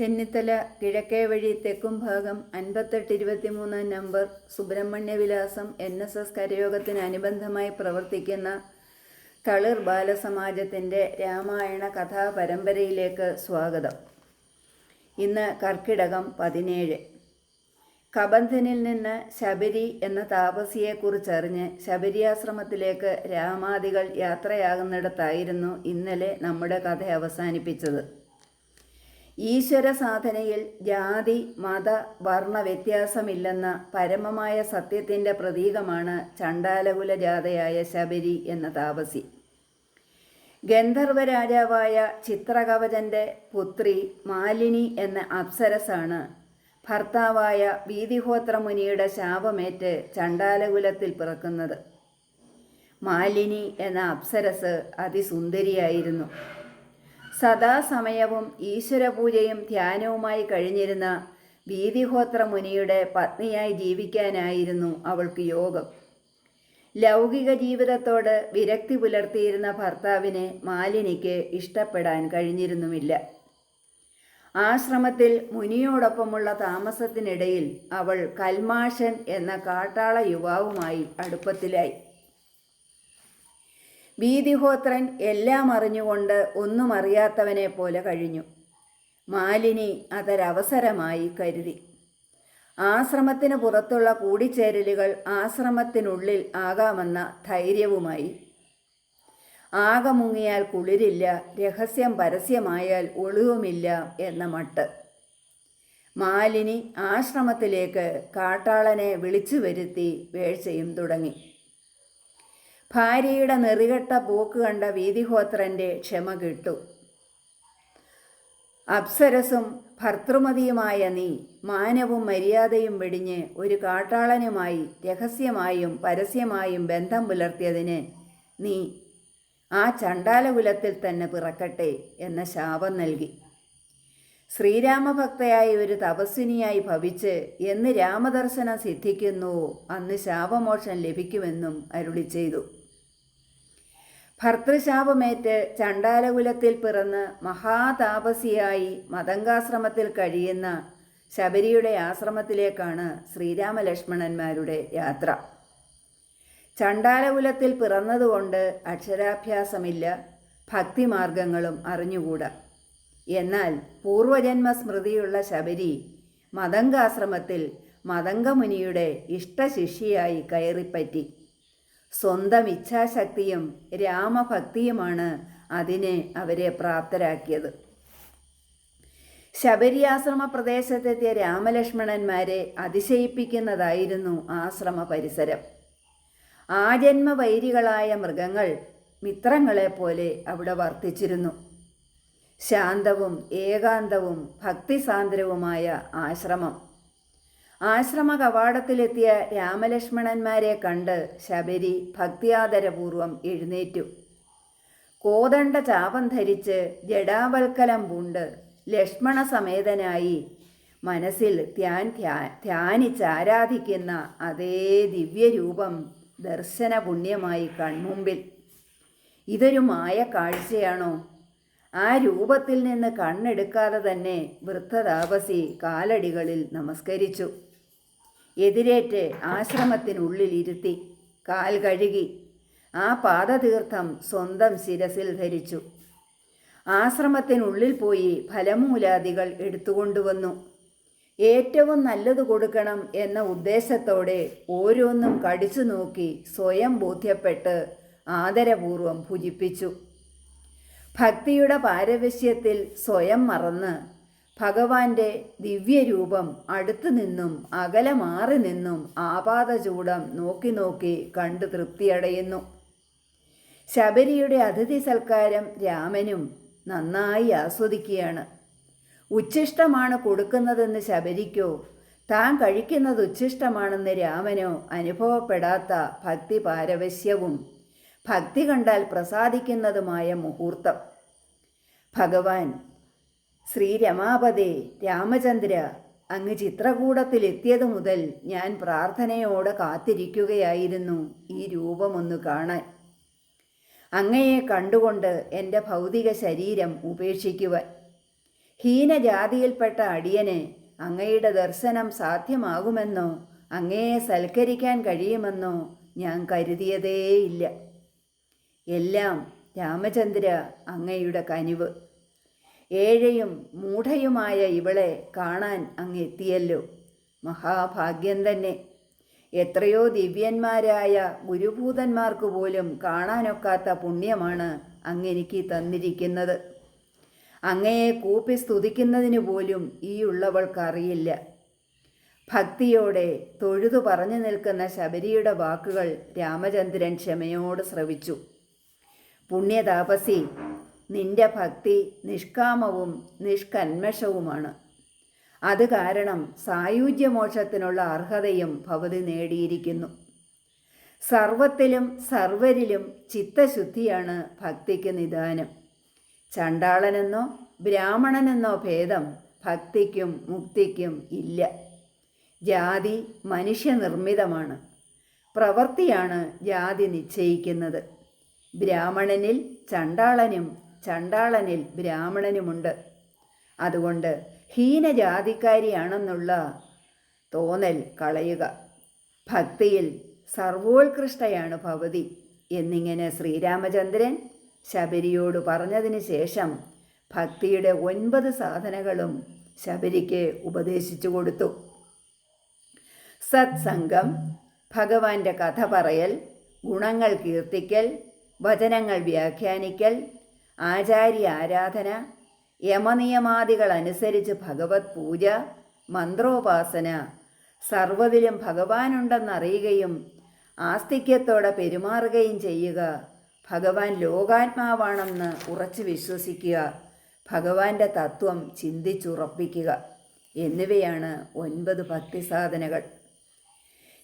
ചെന്നിത്തല കിഴക്കേ വഴി തെക്കും ഭാഗം അൻപത്തെട്ട് ഇരുപത്തിമൂന്ന് നമ്പർ സുബ്രഹ്മണ്യ വിലാസം എൻ എസ് എസ് കരയോഗത്തിന് അനുബന്ധമായി പ്രവർത്തിക്കുന്ന തളിർ ബാലസമാജത്തിന്റെ രാമായണ കഥാ പരമ്പരയിലേക്ക് സ്വാഗതം. ഇന്ന് കർക്കിടകം പതിനേഴ്. കബന്ധനിൽ നിന്ന് ശബരി എന്ന താപസിയെക്കുറിച്ചറിഞ്ഞ് ശബരിയാശ്രമത്തിലേക്ക് രാമാദികൾ യാത്രയാകുന്നിടത്തായിരുന്നു ഇന്നലെ നമ്മുടെ കഥ അവസാനിപ്പിച്ചത്. ഈശ്വര സാധനയിൽ ജാതി മത വർണ വ്യത്യാസമില്ലെന്ന പരമമായ സത്യത്തിന്റെ പ്രതീകമാണ് ചണ്ടാലകുല ജാതയായ ശബരി എന്ന താപസി. ഗന്ധർവ രാജാവായ ചിത്രകവചന്റെ പുത്രി മാലിനി എന്ന അപ്സരസാണ് ഭർത്താവായ വീതിഹോത്ര മുനിയുടെ ശാപമേറ്റ് ചണ്ടാലകുലത്തിൽ പിറക്കുന്നത്. മാലിനി എന്ന അപ്സരസ് അതിസുന്ദരിയായിരുന്നു. സദാസമയവും ഈശ്വരപൂജയും ധ്യാനവുമായി കഴിഞ്ഞിരുന്ന വീതിഹോത്ര മുനിയുടെ പത്നിയായി ജീവിക്കാനായിരുന്നു അവൾക്ക് യോഗം. ലൗകിക ജീവിതത്തോട് വിരക്തി പുലർത്തിയിരുന്ന ഭർത്താവിനെ മാലിനിക്ക് ഇഷ്ടപ്പെടാൻ കഴിഞ്ഞിരുന്നുമില്ല. ആശ്രമത്തിൽ മുനിയോടൊപ്പമുള്ള താമസത്തിനിടയിൽ അവൾ കൽമാഷൻ എന്ന കാട്ടാള യുവാവുമായി അടുപ്പത്തിലായി. വീതിഹോത്രൻ എല്ലാം അറിഞ്ഞുകൊണ്ട് ഒന്നും അറിയാത്തവനെ പോലെ കഴിഞ്ഞു. മാലിനി അതൊരവസരമായി കരുതി. ആശ്രമത്തിന് പുറത്തുള്ള കൂടിച്ചേരലുകൾ ആശ്രമത്തിനുള്ളിൽ ആകാമെന്ന ധൈര്യവുമായി. ആകെ മുങ്ങിയാൽ കുളിരില്ല രഹസ്യം പരസ്യമായാൽ ഒളിവുമില്ല എന്ന മട്ട്. മാലിനി ആശ്രമത്തിലേക്ക് കാട്ടാളനെ വിളിച്ചു വരുത്തി വേഴ്ചയും തുടങ്ങി. ഭാര്യയുടെ നെറികെട്ട പോക്ക് കണ്ട വീതിഹോത്രന്റെ ക്ഷമ കിട്ടു. അപ്സരസും ഭർത്തൃമതിയുമായ നീ മാനവും മര്യാദയും വെടിഞ്ഞ് ഒരു കാട്ടാളനുമായി രഹസ്യമായും പരസ്യമായും ബന്ധം പുലർത്തിയതിന് നീ ആ ചണ്ടാലകുലത്തിൽ തന്നെ പിറക്കട്ടെ എന്ന ശാപം നൽകി. ശ്രീരാമഭക്തയായ ഒരു തപസ്വിനിയായി ഭവിച്ച് എന്ന് രാമദർശനം സിദ്ധിക്കുന്നുവോ അന്ന് ശാപമോക്ഷം ലഭിക്കുമെന്നും അരുളി ചെയ്തു. ഭർത്തൃശാപമേറ്റ് ചണ്ടാലകുലത്തിൽ പിറന്ന് മഹാതാപസിയായി മതങ്കാശ്രമത്തിൽ കഴിയുന്ന ശബരിയുടെ ആശ്രമത്തിലേക്കാണ് ശ്രീരാമലക്ഷ്മണന്മാരുടെ യാത്ര. ചണ്ടാലകുലത്തിൽ പിറന്നതുകൊണ്ട് അക്ഷരാഭ്യാസമില്ല ഭക്തിമാർഗങ്ങളും അറിഞ്ഞുകൂടാ. എന്നാൽ പൂർവജന്മ സ്മൃതിയുള്ള ശബരി മതങ്കാശ്രമത്തിൽ മതങ്കമുനിയുടെ ഇഷ്ടശിഷ്യയായി കയറിപ്പറ്റി. സ്വന്തം ഇച്ഛാശക്തിയും രാമഭക്തിയുമാണ് അതിനെ അവരെ പ്രാപ്തരാക്കിയത്. ശബരിയാശ്രമ പ്രദേശത്തെത്തിയ രാമലക്ഷ്മണന്മാരെ അതിശയിപ്പിക്കുന്നതായിരുന്നു ആശ്രമ പരിസരം ആജന്മവൈരികളായ മൃഗങ്ങൾ മിത്രങ്ങളെപ്പോലെ അവിടെ വർത്തിച്ചിരുന്നു. ശാന്തവും ഏകാന്തവും ഭക്തിസാന്ദ്രവുമായ ആശ്രമം. ആശ്രമ കവാടത്തിലെത്തിയ രാമലക്ഷ്മണന്മാരെ കണ്ട് ശബരി ഭക്തിയാദരപൂർവം എഴുന്നേറ്റു. കോദണ്ഡ ചാപം ധരിച്ച് ജഡാവൽക്കലം പൂണ്ട് ലക്ഷ്മണ സമേതനായി മനസ്സിൽ ധ്യാൻ ധ്യാനിച്ചാരാധിക്കുന്ന അതേ ദിവ്യരൂപം ദർശന പുണ്യമായി കൺമുമ്പിൽ. ഇതൊരു മായ കാഴ്ചയാണോ? ആ രൂപത്തിൽ നിന്ന് കണ്ണെടുക്കാതെ തന്നെ വൃദ്ധതാപസി കാലടികളിൽ നമസ്കരിച്ചു. എതിരേറ്റ് ആശ്രമത്തിനുള്ളിൽ ഇരുത്തി കാൽ കഴുകി ആ പാദതീർത്ഥം സ്വന്തം ശിരസിൽ ധരിച്ചു. ആശ്രമത്തിനുള്ളിൽ പോയി ഫലമൂലാദികൾ എടുത്തുകൊണ്ടുവന്നു. ഏറ്റവും നല്ലത് കൊടുക്കണം എന്ന ഉദ്ദേശത്തോടെ ഓരോന്നും കടിച്ചു നോക്കി സ്വയം ബോധ്യപ്പെട്ട് ആദരപൂർവം ഭുജിപ്പിച്ചു ഭക്തിയുടെ പാരവശ്യത്തിൽ സ്വയം മറന്ന് ഭഗവാന്റെ ദിവ്യരൂപം അടുത്തു നിന്നും അകലെ മാറി നിന്നും ആപാതചൂടം നോക്കി നോക്കി കണ്ടു തൃപ്തിയടയുന്നു. ശബരിയുടെ അതിഥി സൽക്കാരം രാമനും നന്നായി ആസ്വദിക്കുകയാണ്. ഉച്ഛിഷ്ടമാണ് കൊടുക്കുന്നതെന്ന് ശബരിക്കോ താൻ കഴിക്കുന്നത് ഉച്ഛിഷ്ടമാണെന്ന് രാമനോ അനുഭവപ്പെടാത്ത ഭക്തി പാരവശ്യവും ഭക്തി കണ്ടാൽ പ്രസാദിക്കുന്നതുമായ മുഹൂർത്തം. ഭഗവാൻ ശ്രീരമാപതേ രാമചന്ദ്ര അങ്ങ് ചിത്രകൂടത്തിലെത്തിയതു മുതൽ ഞാൻ പ്രാർത്ഥനയോടെ കാത്തിരിക്കുകയായിരുന്നു ഈ രൂപമൊന്നു കാണാൻ. അങ്ങയെ കണ്ടുകൊണ്ട് എന്റെ ഭൗതിക ശരീരം ഉപേക്ഷിക്കുവാൻ. ഹീനജാതിയിൽപ്പെട്ട അടിയന് അങ്ങയുടെ ദർശനം സാധ്യമാകുമെന്നോ അങ്ങയെ സൽക്കരിക്കാൻ കഴിയുമെന്നോ ഞാൻ കരുതിയതേയില്ല. എല്ലാം രാമചന്ദ്ര അങ്ങയുടെ കനിവ്. ഏഴയും മൂഢയുമായ ഇവളെ കാണാൻ അങ്ങ് എത്തിയല്ലോ മഹാഭാഗ്യം തന്നെ. എത്രയോ ദിവ്യന്മാരായ ഗുരുഭൂതന്മാർക്ക് പോലും കാണാനൊക്കാത്ത പുണ്യമാണ് അങ്ങെനിക്ക് തന്നിരിക്കുന്നത്. അങ്ങയെ കൂപ്പി സ്തുതിക്കുന്നതിന് പോലും ഈ ഉള്ളവൾക്കറിയില്ല. ഭക്തിയോടെ തൊഴുതു പറഞ്ഞു നിൽക്കുന്ന ശബരിയുടെ വാക്കുകൾ രാമചന്ദ്രൻ ക്ഷമയോട് ശ്രവിച്ചു. പുണ്യതാപസി നിന്റെ ഭക്തി നിഷ്കാമവും നിഷ്കന്മഷവുമാണ്. അത് കാരണം സായുജ്യമോക്ഷത്തിനുള്ള അർഹതയും ഭവതി നേടിയിരിക്കുന്നു. സർവത്തിലും സർവരിലും ചിത്തശുദ്ധിയാണ് ഭക്തിക്ക് നിദാനം. ചണ്ടാളനെന്നോ ബ്രാഹ്മണനെന്നോ ഭേദം ഭക്തിക്കും മുക്തിക്കും ഇല്ല. ജാതി മനുഷ്യനിർമ്മിതമാണ്. പ്രവൃത്തിയാണ് ജാതി നിശ്ചയിക്കുന്നത്. ബ്രാഹ്മണനിൽ ചണ്ടാളനും ചണ്ടാളനിൽ ബ്രാഹ്മണനുമുണ്ട്. അതുകൊണ്ട് ഹീനജാതിക്കാരിയാണെന്നുള്ള തോന്നൽ കളയുക. ഭക്തിയിൽ സർവോത്കൃഷ്ടയാണ് ഭവതി എന്നിങ്ങനെ ശ്രീരാമചന്ദ്രൻ ശബരിയോട് പറഞ്ഞതിന് ശേഷം ഭക്തിയുടെ ഒൻപത് സാധനകളും ശബരിക്ക് ഉപദേശിച്ചു കൊടുത്തു. സത്സംഗം ഭഗവാന്റെ കഥ പറയൽ ഗുണങ്ങൾ കീർത്തിക്കൽ വചനങ്ങൾ വ്യാഖ്യാനിക്കൽ ആചാര്യ ആരാധന യമനിയമാദികൾ അനുസരിച്ച് ഭഗവത് പൂജ മന്ത്രോപാസന സർവതിലും ഭഗവാനുണ്ടെന്നറിയുകയും ആസ്തിക്യത്തോടെ പെരുമാറുകയും ചെയ്യുക. ഭഗവാൻ ലോകാത്മാവാണെന്ന് ഉറച്ചു വിശ്വസിക്കുക. ഭഗവാന്റെ തത്വം ചിന്തിച്ചുറപ്പിക്കുക. എന്നിവയാണ് ഒൻപത് ഭക്തി സാധനകൾ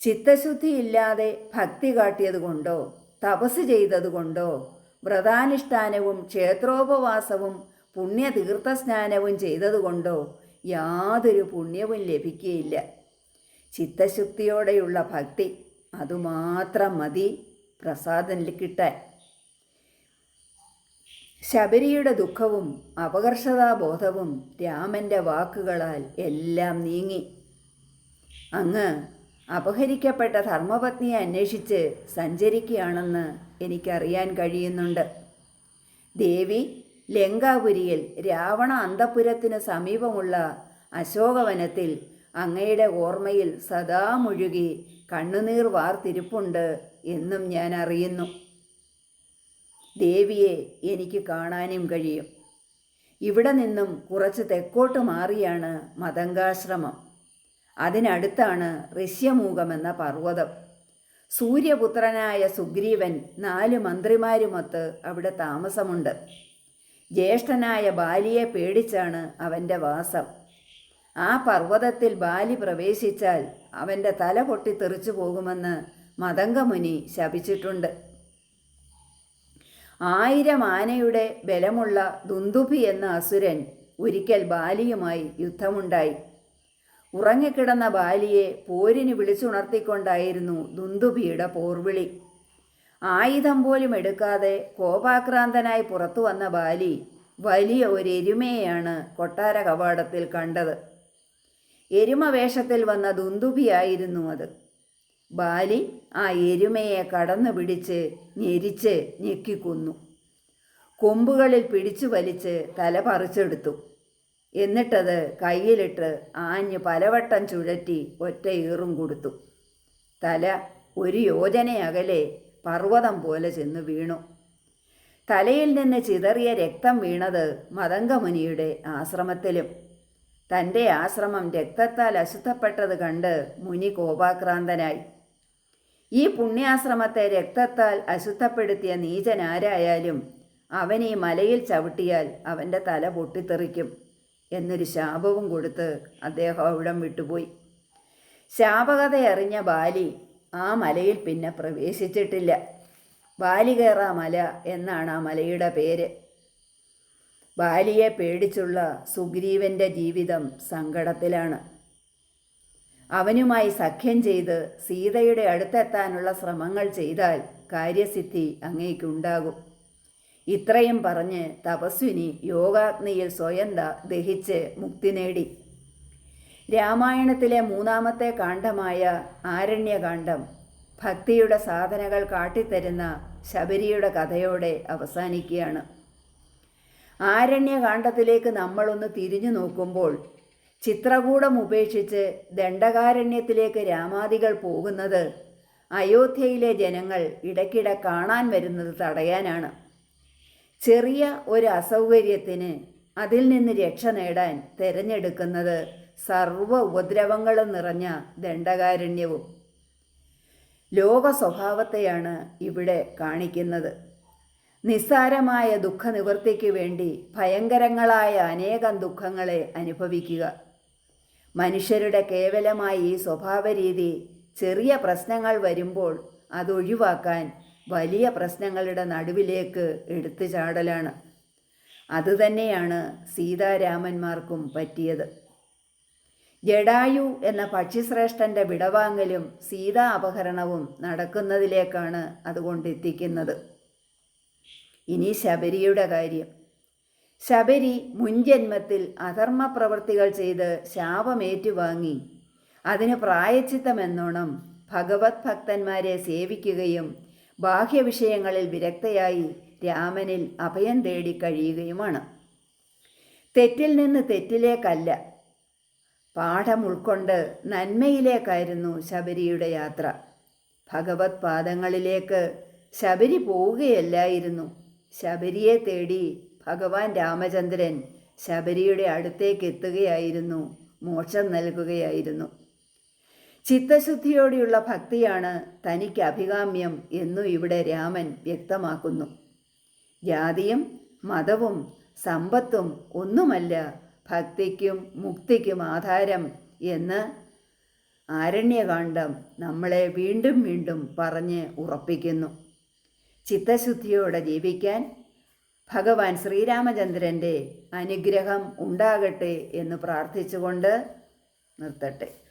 ചിത്തശുദ്ധിയില്ലാതെ ഭക്തി കാട്ടിയതുകൊണ്ടോ തപസ് ചെയ്തതുകൊണ്ടോ വ്രതാനുഷ്ഠാനവും ക്ഷേത്രോപവാസവും പുണ്യതീർത്ഥസ്നാനവും ചെയ്തതുകൊണ്ടോ യാതൊരു പുണ്യവും ലഭിക്കുകയില്ല ചിത്തശുദ്ധിയോടെയുള്ള ഭക്തി അതുമാത്രം മതി പ്രസാദം കിട്ടാൻ. ശബരിയുടെ ദുഃഖവും അപകർഷതാബോധവും രാമന്റെ വാക്കുകളാൽ എല്ലാം നീങ്ങി. അങ്ങ് അപഹരിക്കപ്പെട്ട ധർമ്മപത്നിയെ അന്വേഷിച്ച് സഞ്ചരിക്കുകയാണെന്ന് എനിക്കറിയാൻ കഴിയുന്നുണ്ട്. ദേവി ലങ്കാപുരിയിൽ രാവണ അന്തപുരത്തിന് സമീപമുള്ള അശോകവനത്തിൽ അങ്ങയുടെ ഓർമ്മയിൽ സദാ മുഴുകി കണ്ണുനീർ വാർത്തിരിപ്പുണ്ട് എന്നും ഞാൻ അറിയുന്നു. ദേവിയെ എനിക്ക് കാണാനും കഴിയും. ഇവിടെ നിന്നും കുറച്ച് തെക്കോട്ട് മാറിയാണ് മതങ്കാശ്രമം അതിനടുത്താണ് ഋഷ്യമൂകമെന്ന പർവതം. സൂര്യപുത്രനായ സുഗ്രീവൻ നാല് മന്ത്രിമാരുമൊത്ത് അവിടെ താമസമുണ്ട്. ജ്യേഷ്ഠനായ ബാലിയെ പേടിച്ചാണ് അവന്റെ വാസം. ആ പർവതത്തിൽ ബാലി പ്രവേശിച്ചാൽ അവന്റെ തല പൊട്ടിത്തെറിച്ചു പോകുമെന്ന് മതംഗമുനി ശപിച്ചിട്ടുണ്ട്. ആയിരം ആനയുടെ ബലമുള്ള ദുന്ദുഭി എന്ന അസുരൻ ഒരിക്കൽ ബാലിയുമായി യുദ്ധമുണ്ടായി. ഉറങ്ങിക്കിടന്ന ബാലിയെ പോരിന് വിളിച്ചുണർത്തിക്കൊണ്ടായിരുന്നു ദുന്ദുബിയുടെ പോർവിളി. ആയുധം പോലും എടുക്കാതെ കോപാക്രാന്തനായി പുറത്തു വന്ന ബാലി വലിയ ഒരു എരുമയെയാണ് കൊട്ടാര കവാടത്തിൽ കണ്ടത്. എരുമ വേഷത്തിൽ വന്ന ദുന്ദുബിയായിരുന്നു അത്. ബാലി ആ എരുമയെ കടന്നു പിടിച്ച് ഞെരിച്ച് ഞെക്കിക്കൊന്നു. കൊമ്പുകളിൽ പിടിച്ചു വലിച്ച് തല പറിച്ചെടുത്തു. എന്നിട്ടത് കയ്യിലിട്ട് ആഞ്ഞ് പലവട്ടം ചുഴറ്റി ഒറ്റ ഈറും കൊടുത്തു. തല ഒരു യോജനയകലെ പർവതം പോലെ ചെന്ന് വീണു. തലയിൽ നിന്ന് ചിതറിയ രക്തം വീണത് മതങ്കമുനിയുടെ ആശ്രമത്തിലും. തന്റെ ആശ്രമം രക്തത്താൽ അശുദ്ധപ്പെട്ടത് കണ്ട് മുനി കോപാക്രാന്തനായി. ഈ പുണ്യാശ്രമത്തെ രക്തത്താൽ അശുദ്ധപ്പെടുത്തിയ നീചനാരായാലും അവൻ ഈ മലയിൽ ചവിട്ടിയാൽ അവന്റെ തല പൊട്ടിത്തെറിക്കും. എന്നൊരു ശാപവും കൊടുത്ത് അദ്ദേഹം അവിടം വിട്ടുപോയി. ശാപകഥ അറിഞ്ഞ ബാലി ആ മലയിൽ പിന്നെ പ്രവേശിച്ചിട്ടില്ല. ബാലികേറ മല എന്നാണ് ആ മലയുടെ പേര്. ബാലിയെ പേടിച്ചുള്ള സുഗ്രീവന്റെ ജീവിതം സങ്കടത്തിലാണ്. അവനുമായി സഖ്യം ചെയ്ത് സീതയുടെ അടുത്തെത്താനുള്ള ശ്രമങ്ങൾ ചെയ്താൽ കാര്യസിദ്ധി അങ്ങേക്കുണ്ടാകും. ഇത്രയും പറഞ്ഞ് തപസ്വിനി യോഗാഗ്നിയിൽ സ്വയം ദഹിച്ച് മുക്തി നേടി. രാമായണത്തിലെ മൂന്നാമത്തെ കാണ്ഡമായ ആരണ്യകാന്ഡം ഭക്തിയുടെ സാധനകൾ കാട്ടിത്തരുന്ന ശബരിയുടെ കഥയോടെ അവസാനിക്കുകയാണ്. ആരണ്യകാന്ഡത്തിലേക്ക് നമ്മളൊന്ന് തിരിഞ്ഞു നോക്കുമ്പോൾ ചിത്രകൂടം ഉപേക്ഷിച്ച് ദണ്ഡകാരണ്യത്തിലേക്ക് രാമാദികൾ പോകുന്നത് അയോധ്യയിലെ ജനങ്ങൾ ഇടയ്ക്കിടെ കാണാൻ വരുന്നത് തടയാനാണ്. ചെറിയ ഒരു അസൗകര്യത്തിന് അതിൽ നിന്ന് രക്ഷ നേടാൻ തിരഞ്ഞെടുക്കുന്നത് സർവ ഉപദ്രവങ്ങളും നിറഞ്ഞ ദണ്ഡകാരണ്യവും. ലോക സ്വഭാവത്തെയാണ് ഇവിടെ കാണിക്കുന്നത്. നിസ്സാരമായ ദുഃഖനിവൃത്തിക്ക് വേണ്ടി ഭയങ്കരങ്ങളായ അനേകം ദുഃഖങ്ങളെ അനുഭവിക്കുക. മനുഷ്യരുടെ കേവലമായ ഈ സ്വഭാവരീതി ചെറിയ പ്രശ്നങ്ങൾ വരുമ്പോൾ അതൊഴിവാക്കാൻ വലിയ പ്രശ്നങ്ങളുടെ നടുവിലേക്ക് എടുത്തു ചാടലാണ്. അതുതന്നെയാണ് സീതാരാമന്മാർക്കും പറ്റിയത്. ജഡായു എന്ന പക്ഷിശ്രേഷ്ഠന്റെ വിടവാങ്ങലും സീതാ അപഹരണവും നടക്കുന്നതിലേക്കാണ് അതുകൊണ്ട് അതുകൊണ്ടെത്തിക്കുന്നത്. ഇനി ശബരിയുടെ കാര്യം. ശബരി മുൻജന്മത്തിൽ അധർമ്മ പ്രവൃത്തികൾ ചെയ്ത് ശാപമേറ്റുവാങ്ങി. അതിന് പ്രായച്ചിത്തമെന്നോണം ഭഗവത് ഭക്തന്മാരെ സേവിക്കുകയും ബാഹ്യവിഷയങ്ങളിൽ വിരക്തയായി രാമനിൽ അഭയം തേടി കഴിയുകയുമാണ്. തെറ്റിൽ നിന്ന് തെറ്റിലേക്കല്ല. പാഠം ഉൾക്കൊണ്ട് നന്മയിലേക്കായിരുന്നു ശബരിയുടെ യാത്ര. ഭഗവത് പാദങ്ങളിലേക്ക് ശബരി പോവുകയല്ലായിരുന്നു. ശബരിയെ തേടി ഭഗവാൻ രാമചന്ദ്രൻ ശബരിയുടെ അടുത്തേക്ക് എത്തുകയായിരുന്നു മോക്ഷം നൽകുകയായിരുന്നു. ചിത്തശുദ്ധിയോടെയുള്ള ഭക്തിയാണ് തനിക്ക് അഭികാമ്യം എന്നു ഇവിടെ രാമൻ വ്യക്തമാക്കുന്നു. ജാതിയും മതവും സമ്പത്തും ഒന്നുമല്ല ഭക്തിക്കും മുക്തിക്കും ആധാരം എന്ന് ആരണ്യകാന്ഡം നമ്മളെ വീണ്ടും വീണ്ടും പറഞ്ഞ് ഉറപ്പിക്കുന്നു. ചിത്തശുദ്ധിയോടെ ജീവിക്കാൻ ഭഗവാൻ ശ്രീരാമചന്ദ്രന്റെ അനുഗ്രഹം ഉണ്ടാകട്ടെ എന്ന് പ്രാർത്ഥിച്ചുകൊണ്ട് നിർത്തട്ടെ.